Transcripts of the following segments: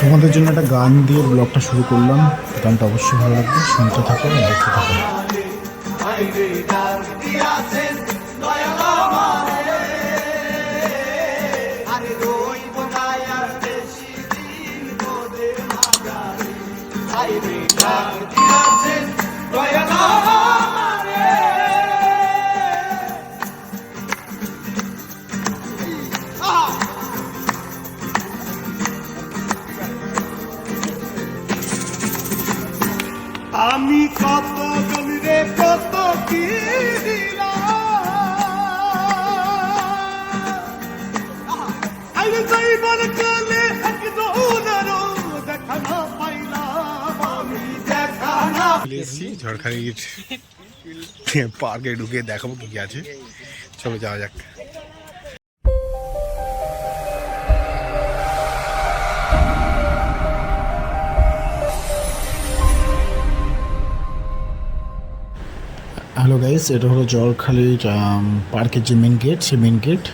তোমাদের জন্য একটা গান দিয়ে ব্লগটা শুরু করলাম। গানটা অবশ্যই ভালো লাগবে, শুনতে থাকো, দেখতে থাকো। পার্কে ঢুকে দেখাবো কি কি আছে। চলো যাওয়া যাক। হ্যালো গাইস এটা হলো জলখালির পার্কের যে মেন গেট সেই মেন গেট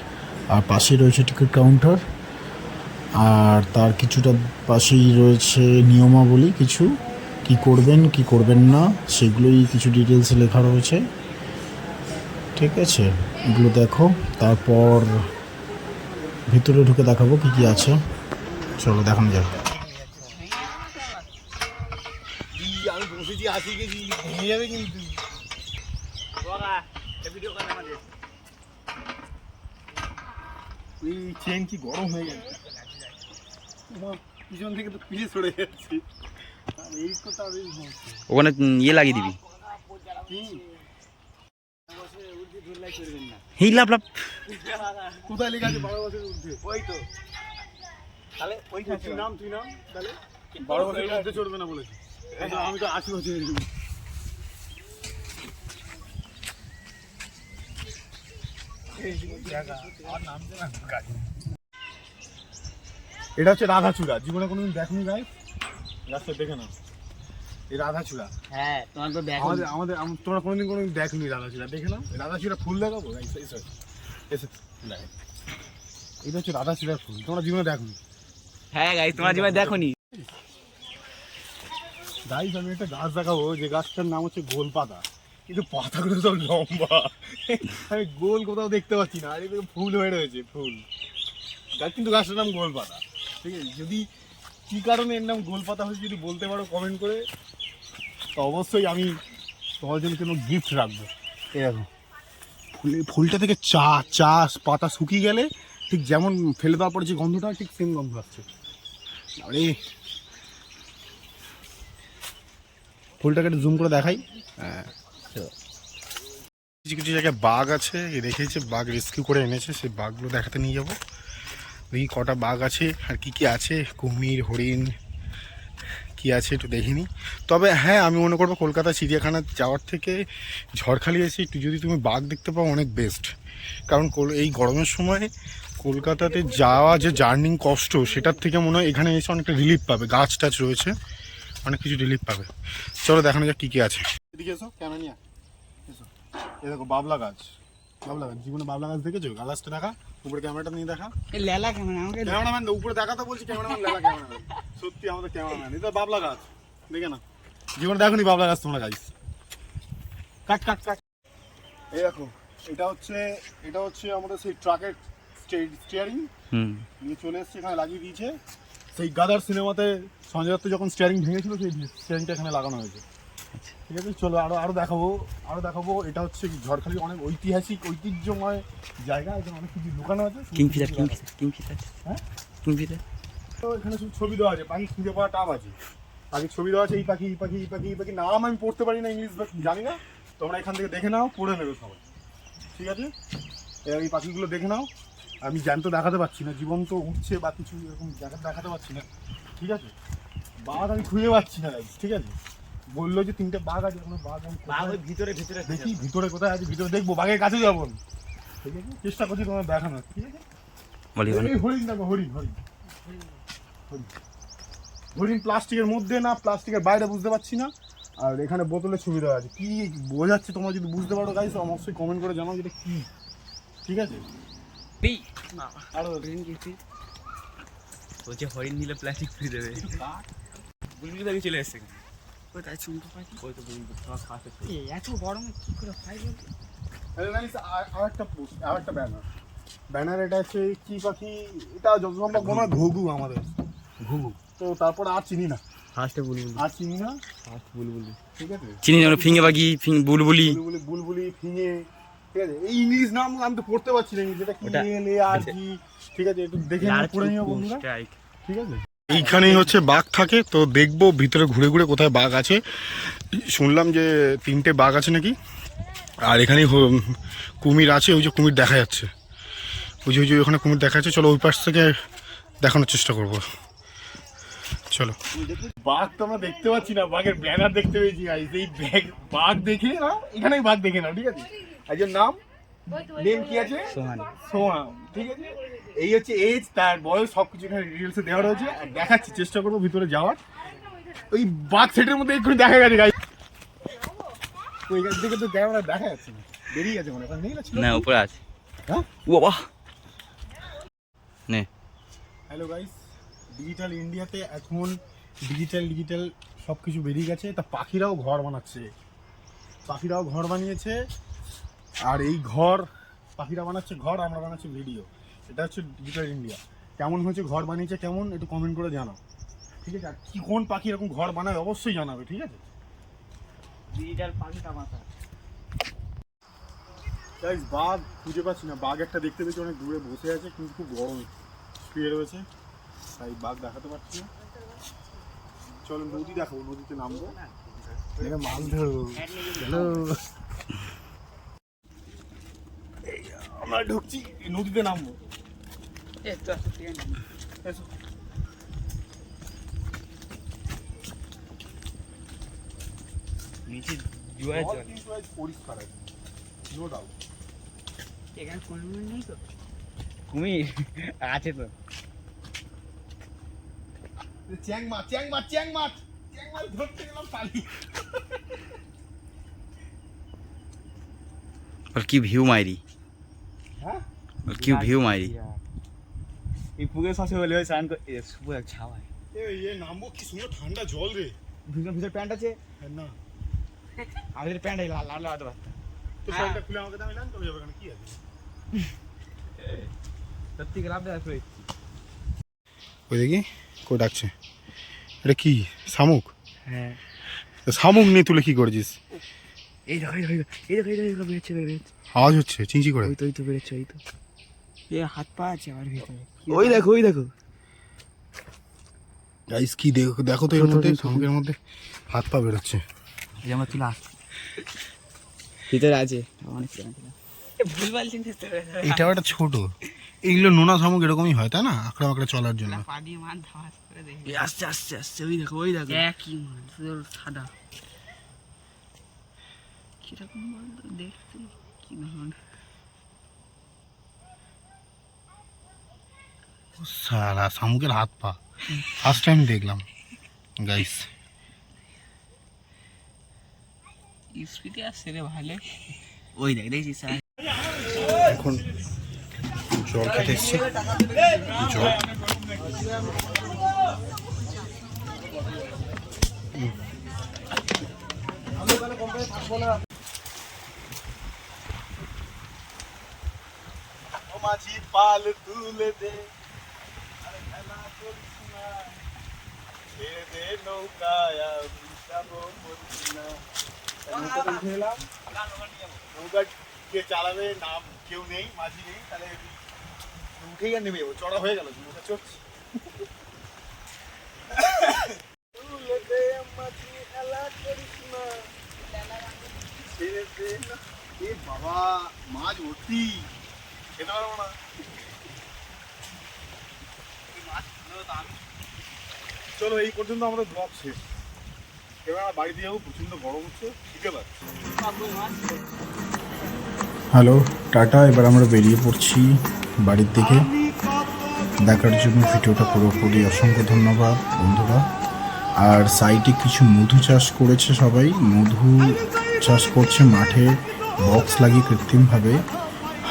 আর পাশেই রয়েছে টিকিট কাউন্টার। আর তার কিছুটা পাশেই রয়েছে নিয়মাবলী কিছু। কি করবেন কি করবেন না, সেগুলোই কিছু ডিটেলসে লেখা রয়েছে। ঠিক আছে, এগুলো দেখো। তারপর ভিতরে ঢুকে দেখাবো কি কি আছে। চলো, দেখানো যাক। আমি বসেছি, আসি গেছি। যাবে কিন্তু। এই চেন কি গরম হয়ে গেছে? পিছন থেকে তো পিছিয়ে সরে যাচ্ছি। এই ওখানে ইয়ে লাগিয়ে দিবি। কি? হেই লাভ লাভ কোথায় লেখা আছে বারো বছরের ঊর্ধ্বে? ওই তো। তাহলে ওই তুই নাম তুই নাম তাহলে? বারো বছরের ঊর্ধ্বে চড়বে না বলেছি। আমি তো আশি বছরের এটা হচ্ছে রাধাচূড়া। জীবনে কোনোদিন দেখনি গাই রাস্তা দেখে না এই রাধাচূড়া। হ্যাঁ তোমার তো দেখো আমাদের আমাদের তোমরা কোনোদিন কোনোদিন দেখনি রাধাচূড়া। দেখে নাও। রাধাচূড়া ফুল দেখাবো? এসে এসে এটা হচ্ছে রাধাচূড়ার ফুল। তোমরা জীবনে দেখনি? হ্যাঁ গাই তোমার জীবনে দেখো নি গাইস আমি একটা গাছ দেখাবো। যে গাছটার নাম হচ্ছে গোলপাতা। কিন্তু পাতাগুলো সব লম্বা। আমি গোল কোথাও দেখতে পাচ্ছি না। আর ফুল হয়ে রয়েছে, ফুল। গাছ কিন্তু গাছটার নাম গোল পাতা ঠিক আছে? যদি কী কারণে এর নাম গোল পাতা হয়েছে যদি বলতে পারো কমেন্ট করে, তো অবশ্যই আমি তোমার জন্য কোনো গিফট রাখব। এরকম ফুলে, ফুলটা থেকে চা চা, পাতা শুকিয়ে গেলে ঠিক যেমন ফেলে দেওয়ার পরে যে গন্ধটা, ঠিক সেম গন্ধ আসছে। আরে। ফুলটাকে একটু জুম করে দেখাই। হ্যাঁ। কিছু কিছু জায়গায় বাঘ আছে রেখেছে বাঘ রেস্কিউ করে এনেছে, সেই বাঘগুলো দেখাতে নিয়ে যাব। দেখি কটা বাঘ আছে, আর কি কি আছে? কুমির, হরিণ, কি আছে একটু দেখিনি। তবে হ্যাঁ আমি মনে করব কলকাতা চিড়িয়াখানা যাওয়ার থেকে ঝড়খালি এসে একটু যদি তুমি বাঘ দেখতে পাও, অনেক বেস্ট কারণ এই গরমের সময় কলকাতাতে যাওয়া যে জার্নিং কষ্ট, সেটার থেকে মনে হয় এখানে এসে অনেকটা রিলিফ পাবে। গাছ টাছ রয়েছে, অনেক কিছু রিলিফ পাবে। চলো দেখানো যাক কী কী আছে। এদিকে এসো, ক্যামেরা এ দেখো বাবলা গাছ। বাবলা গাছ জীবনে বাবলা গাছ দেখেছ? গাছটা দেখা উপরে ক্যামেরাটা নিয়ে দেখা। এই লেলা কেমন আমাকে ক্যামেরাম্যান উপরে দেখা তো বলছি ক্যামেরাম্যান লেলা ক্যামেরাম্যান। সত্যি আমাদের ক্যামেরাম্যান এটা বাবলা গাছ। দেখে না জীবনে দেখো নি বাবলা গাছ তোমরা গাইস কাট কাট কাট। এই দেখো এটা হচ্ছে এটা হচ্ছে আমাদের সেই ট্রাকের স্টিয়ারিং হুম। নিয়ে চলে এসছে এখানে লাগিয়ে দিয়েছে। সেই গাদার সিনেমাতে সঞ্জয় দত্ত যখন স্টিয়ারিং ভেঙেছিল সেই স্টিয়ারিংটা এখানে লাগানো হয়েছে। ঠিক আছে চলো আরও আরও দেখাবো আরও দেখাবো। এটা হচ্ছে ঝড়খালি অনেক ঐতিহাসিক ঐতিহ্যময় জায়গা। এখানে অনেক কিছু লুকানো আছে kingfisher kingfisher kingfisher হ্যাঁ? কিং ফিশার তো এখানে শুধু ছবি দেওয়া আছে পাখি খুঁজে পাওয়া টাপ আছে। পাখির ছবি দেওয়া আছে এই পাখি এই পাখি এই পাখি এই পাখি। নাম আমি পড়তে পারি না ইংলিশ বা জানি না। তোমরা এখান থেকে দেখে নাও পড়ে নেবে সবাই। ঠিক আছে? এই পাখিগুলো দেখে নাও। আমি জ্যান্ত দেখাতে পারছি না জীবন্ত উঠছে বা কিছু এরকম জায়গা দেখাতে পারছি না। ঠিক আছে? বাঘ আমি খুঁজে পাচ্ছি না ঠিক আছে? বলল যে তিনটে বাঘ আছে কোনো বাঘ আমি কোথায়- ভিতরে ভিতরে দেখি ভিতরে কোথায় আছে ভিতরে দেখব বাঘের কাছে যাব। আমি। ঠিক আছে? চেষ্টা করছি তোমার দেখানোর ঠিক আছে? হরিণ দেখো হরিণ হরিণ। হরিণ। হরিণ প্লাস্টিকের মধ্যে না প্লাস্টিকের বাইরে বুঝতে পারছি না। আর এখানে বোতলের ছবি দেওয়া আছে। কি বোঝাচ্ছে তোমরা যদি বুঝতে পারো গাইস অবশ্যই কমেন্ট করে জানাও যেটা কি। ঠিক আছে? আরও বলছে হরিণ নিলে প্লাস্টিক ফ্রি দেবে। বুলবুলি চলে এসছে। কোথায় চুমকো পাখি ওই তো তোমার খাওয়াতে এত গরমে কি করে হয় বলতো? আরেকটা পোস্ট আরেকটা ব্যানার ব্যানার এটা হচ্ছে কি পাখি? এটা যত সম্ভব মনে হয় ঘুঘু আমাদের। ঘুঘু? তো তারপর আর চিনি না। ফার্স্টে বুলবুলি। আর চিনি না? ফার্স্ট বুলবুলি। ঠিক আছে? চিনি ফিঙে বাকি ফিং বুলবুলি। বুলবুলি বুলবুলি ফিঙে। ঠিক আছে? এই ইংলিশ নাম আমি তো পড়তে পারছি না যেটা কি ওটা- এল এ আর কি ঠিক আছে একটু দেখে নিও বন্ধুরা। ঠিক আছে? এইখানেই হচ্ছে বাঘ থাকে। তো দেখব ভিতরে ঘুরে ঘুরে কোথায় বাঘ আছে। শুনলাম যে তিনটে বাঘ আছে নাকি? আর এখানেই কুমির আছে, ওই যে কুমির দেখা যাচ্ছে। ওই যে ওই যে ওখানে কুমির দেখা যাচ্ছে। চলো ওই পাশ থেকে দেখানোর চেষ্টা করব। চলো। বাঘ তো আমরা দেখতে পাচ্ছি না, বাঘের ব্যানার দেখতে পেয়েছি। এই বাঘ দেখে না, এখানেই বাঘ দেখে না ঠিক আছে? একজন নাম? নেম কি আছে? সোহান। ঠিক আছে? এই হচ্ছে এজ তার বয়স সব কিছু এখানে ডিটেলসে দেওয়া রয়েছে। আর দেখাচ্ছি চেষ্টা করব ভিতরে যাওয়ার। ওই বাথ সেটের মধ্যে এক্ষুনি দেখা গেছে গাই ওই গাছ থেকে তো ক্যামেরা দেখা যাচ্ছে না। বেরিয়ে গেছে মনে হয়। না? উপরে আছে। হ্যাঁ? ও বাবা। নে। হ্যালো গাইস ডিজিটাল ইন্ডিয়াতে এখন ডিজিটাল ডিজিটাল সব কিছু বেরিয়ে গেছে। তা পাখিরাও ঘর বানাচ্ছে। পাখিরাও ঘর বানিয়েছে। আর এই ঘর পাখিরা বানাচ্ছে ঘর আমরা বানাচ্ছি ভিডিও এটা হচ্ছে ডিজিটাল ইন্ডিয়া কেমন হয়েছে ঘর বানিয়েছে কেমন একটু কমেন্ট করে জানাও। ঠিক আছে? আর কি কোন পাখি এরকম ঘর বানায় অবশ্যই জানাবে ঠিক আছে? ডিজিটাল পাখি কামাতা গাইস বাঘ খুঁজে পাচ্ছি না। বাঘ একটা দেখতে পেয়েছি অনেক দূরে বসে আছে কিন্তু খুব গরম। শুয়ে রয়েছে। তাই বাঘ দেখাতে পারছি না। চলো নদী দেখাবো নদীতে নামবো। মাছ ধরবো। চলো এই, আমরা ঢুকছি নদীতে নামবো। এ তো আছে, এসো। নিচে জোয়ার জল পরিষ্কার আছে নো ডাউট এখানে কোনো নেই তো? কুমির আছে তো। চ্যাং মাছ চ্যাং মাছ চ্যাং মাছ চ্যাং মাছ ধরতে গেলাম পালি আর কি ভিউ মাইরি? হ্যাঁ? কি ভিউ মাইরি? এই পুকুরের পাশে হলে ওই স্নান করে এ, শুভ এক ছাওয়ায়। এই এ নামবো কি সুন্দর ঠান্ডা জল রে। ভিতর ভিতর প্যান্ট আছে? হ্যাঁ, না। আমাদের প্যান্ট এই লাল লাল লাল তো শার্টটা খুলে আমাকে দামি নাম চলে যাবে কেন কি আছে? সত্যি লাভ দেওয়া করে ওই দেখি কো ডাকছে? এটা কি শামুক? হ্যাঁ। শামুক নিয়ে তুলে কি করেছিস? এই দেখো এই দেখো এই দেখো এই দেখো বেরোচ্ছে বেরোচ্ছে আওয়াজ হচ্ছে চিঁচি করে। ওই তো ওই তো বেরোচ্ছে ওই তো। এ হাত পা আছে আমার ভিতরে। ওই দেখো ওই দেখো। গাইস কি দেখো দেখো তো এর মধ্যে শামুকের মধ্যে। হাত পা বেরোচ্ছে। এই আমরা তুলে। ভিতরে আছে। অনেক ভুলভাল চিন্তা এটাও একটা ছোট। এইগুলো নোনা শামুক এরকমই হয় তাই না? আঁকড়া আঁকড়া চলার জন্য। আসছে আসছে আসছে ওই দেখো ওই দেখো। একই সাদা। কীরকম বলতো দেখতে কি ধরনের সারা শামুকের হাত পা। ফার্স্ট টাইম দেখলাম গাইস স্পিডে আসছে রে ভালো। ওই দেখ দেখছিস স্যার। এখন জল খেতে এসছি। জল। মাঝি পাল তুলে দে। আরে খেলা করিস না। ছেড়ে দে নৌকায় আমি যাব মরছি না নৌকাতে উঠে এলাম। নৌকা কে চালাবে নাম কেউ নেই মাঝি নেই তাহলে উঠেই আর নেমে যাব। চড়া হয়ে গেল নৌকা চড়ছি। বাবা মাছ ভর্তি। চলো, এই পর্যন্ত আমাদের ব্লগ শেষ। এবার বাড়িতে যাব প্রচণ্ড গরম হচ্ছে পাচ্ছি। হ্যালো, টাটা, এবার আমরা বেরিয়ে পড়ছি বাড়ির দিকে। দেখার জন্য ভিডিওটা পুরোপুরি অসংখ্য ধন্যবাদ, বন্ধুরা। আর সাইটে কিছু মধু চাষ করেছে সবাই। মধু চাষ করছে মাঠে বক্স লাগিয়ে কৃত্রিমভাবে।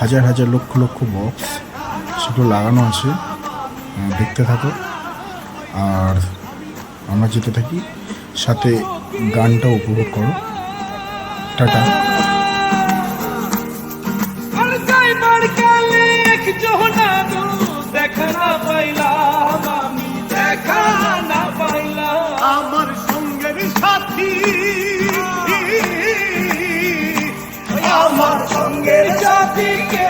হাজার হাজার লক্ষ লক্ষ বক্স সেগুলো লাগানো আছে। দেখতে থাকো। আর আমরা যেতে থাকি। সাথে গানটা উপভোগ করো। টাটা। আমার আমার সঙ্গের